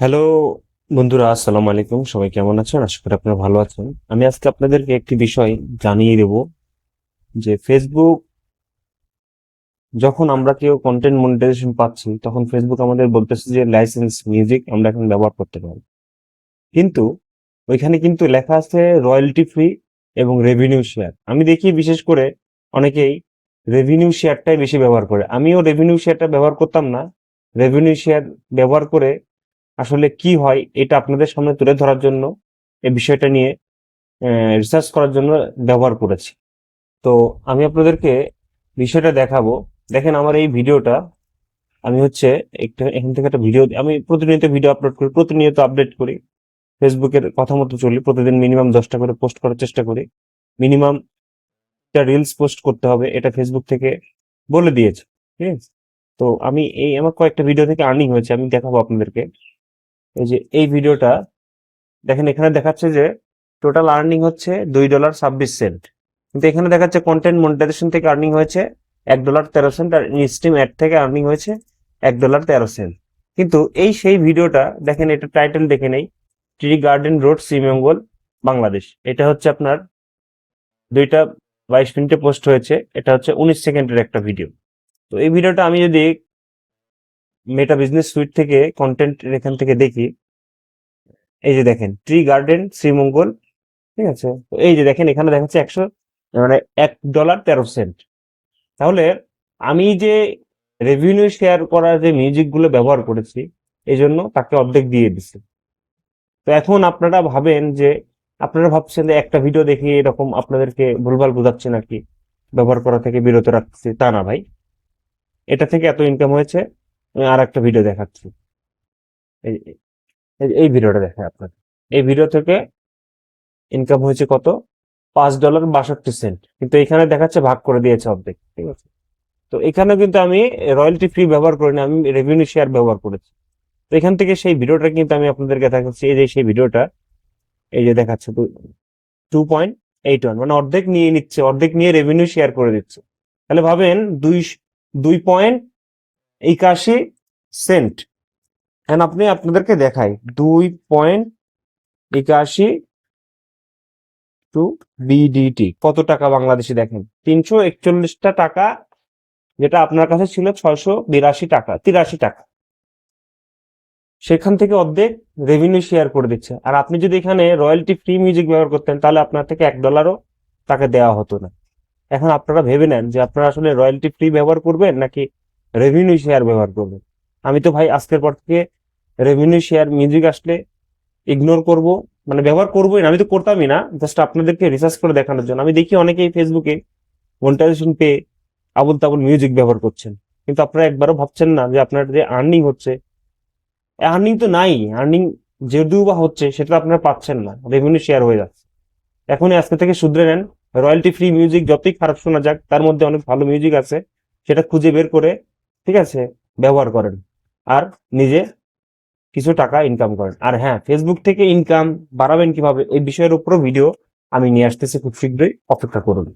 Hello বন্ধুরা, আসসালামু আলাইকুম। সবাই কেমন আছেন? আশা করি আপনারা ভালো আছেন। আমি আজকে আপনাদেরকে একটি বিষয় জানিয়ে দেব, যে ফেসবুক যখন আমরা কেউ কন্টেন্ট মনিটাইজেশন পাচ্ছি, তখন ফেসবুক আমাদের বলতেছে যে লাইসেন্স মিউজিক আমরা এখন ব্যবহার করতে পারি। কিন্তু ওইখানে কিন্তু লেখা আছে রয়্যালটি ফ্রি এবং রেভিনিউ শেয়ার আমি দেখি বিশেষ করে অনেকেই রেভিনিউ শেয়ারটাই বেশি ব্যবহার করে। আমিও রেভিনিউ শেয়ারটা ব্যবহার করতাম না। রেভিনিউ শেয়ার ব্যবহার করে আসলে কি হয় এটা আপনাদের সামনে তুলে ধরার জন্য, এই বিষয়টা নিয়ে রিসার্চ করার জন্য ব্যবহার করেছি। তো আমি আপনাদেরকে বিষয়টা দেখাবো। দেখেন আমার এই ভিডিওটা, আমি হচ্ছে একটা, এখান থেকে একটা ভিডিও, আমি প্রতিনিয়ত ভিডিও আপলোড করি, প্রতিনিয়ত আপডেট করি। ফেসবুকের কথা মতো চলি, প্রতিদিন মিনিমাম দশটা করে পোস্ট করার চেষ্টা করি। মিনিমাম একটা রিলস পোস্ট করতে হবে, এটা ফেসবুক থেকে বলে দিয়েছে। ঠিক আছে? তো আমি এই, আমার কয়েকটা ভিডিও থেকে আর্নিং হয়েছে, আমি দেখাবো আপনাদেরকে। এই যে, এই ভিডিওটা, দেখেন এখানে দেখাচ্ছে যে টোটাল আর্নিং হচ্ছে দুই ডলার ছাব্বিশ সেন্ট কিন্তু এখানে দেখাচ্ছে কন্টেন্ট মনিটাইজেশন থেকে আর্নিং হয়েছে এক ডলার তেরো সেন্ট আর ইনস্ট্রিম অ্যাড থেকে আর্নিং হয়েছে এক ডলার তেরো সেন্ট কিন্তু এই সেই ভিডিওটা, দেখেন এটা টাইটেল দেখে নেই tree garden road Sreemangal Bangladesh এটা হচ্ছে আপনার দুইটা বাইশ মিনিটে পোস্ট হয়েছে, এটা হচ্ছে উনিশ সেকেন্ডের একটা ভিডিও তো এই ভিডিওটা আমি যদি মেটা বিজনেস সুইট থেকে কন্টেন্ট এখান থেকে দেখি। এই যে দেখেন ট্রি গার্ডেন শ্রীমঙ্গল ঠিক আছে? তো এই যে দেখেন, এখানে দেখাচ্ছে একশো মানে এক ডলার তেরো সেন্ট তাহলে আমি যে রেভিনিউ শেয়ার করার যে মিউজিকগুলো ব্যবহার করেছি, এই জন্য তাকে অর্ধেক দিয়ে দিছে। তো এখন আপনারা ভাবেন যে, আপনারা ভাবছেন যে একটা ভিডিও দেখে এরকম আপনাদেরকে ভুলভাল বোঝাচ্ছি নাকি? ব্যবহার করা থেকে বিরত রাখছি, তা না ভাই। এটা থেকে এত ইনকাম হয়েছে। আর একটা ভিডিও দেখাচ্ছি। এই ভিডিওটা দেখায় আপনার এই ভিডিও থেকে ইনকাম হয়েছে কত? পাঁচ ডলার বাষট্টি সেন্ট কিন্তু এখানে দেখাচ্ছে ভাগ করে দিয়েছে অর্ধেক, ঠিক আছে? তো এখানে কিন্তু আমি রয়্যালটি ফ্রি ব্যবহার করিনি, আমি রেভিনিউ শেয়ার ব্যবহার করেছি। তো এখান থেকে সেই ভিডিওটা কিন্তু আমি আপনাদেরকে দেখাচ্ছি। এই যে সেই ভিডিওটা এই যে দেখাচ্ছে টু পয়েন্ট এইট ওয়ান মানে অর্ধেক নিয়ে নিচ্ছে, অর্ধেক নিয়ে রেভিনিউ শেয়ার করে দিচ্ছে। তাহলে ভাবেন দুই দুই পয়েন্ট একাশি সেন্ট। এখন আপনি আপনাদেরকে দেখাই, দুই পয়েন্ট একাশি টু বিডিটি কত টাকা বাংলাদেশি দেখেন? তিনশো একচল্লিশটা টাকা, যেটা আপনার কাছে ছিল ছয়শো বিরাশি টাকা, তিরাশি টাকা। সেখান থেকে অর্ধেক রেভিনিউ শেয়ার করে দিচ্ছে। আর আপনি যদি এখানে রয়্যালটি ফ্রি মিউজিক ব্যবহার করতেন, তাহলে আপনার থেকে এক ডলারও তাকে দেওয়া হতো না। এখন আপনারা ভেবে নেন যে আপনারা আসলে রয়্যালটি ফ্রি ব্যবহার করবেন নাকি রেভিনিউ শেয়ার ব্যবহার করবেন আমি তো ভাই আজকের পর থেকে রেভিনিউ শেয়ার মিউজিক আসলে ইগনোর করব। মানে ব্যবহার করবোই না, আমি তো করতামই না। জাস্ট আপনাদেরকে রিসার্চ করে দেখানোর জন্য। আমি দেখি অনেকেই ফেসবুকে মনিটাইজেশন পেয়ে আবুল তাবুল মিউজিক ব্যবহার করছেন। কিন্তু আপনারা একবারও ভাবছেন না যে আপনার যে আর্নিং হচ্ছে আর্নিং তো নাই আর্নিং যদিও বা হচ্ছে, সেটা আপনারা পাচ্ছেন না। রেভিনিউ শেয়ার হয়ে যাচ্ছে। এখনই আজকে থেকে শুধরে নেন রয়্যালটি ফ্রি মিউজিক যতই খারাপ শোনা যাক, তার মধ্যে অনেক ভালো মিউজিক আছে, সেটা খুঁজে বের করে ঠিক আছে, ব্যবহার করেন। আর নিজে কিছু টাকা ইনকাম করেন। আর হ্যাঁ ফেসবুক থেকে ইনকাম বাড়াবেন কীভাবে, এই বিষয়ের উপরও ভিডিও আমি নিয়ে আসতেছি খুব শীঘ্রই। অপেক্ষা করুন।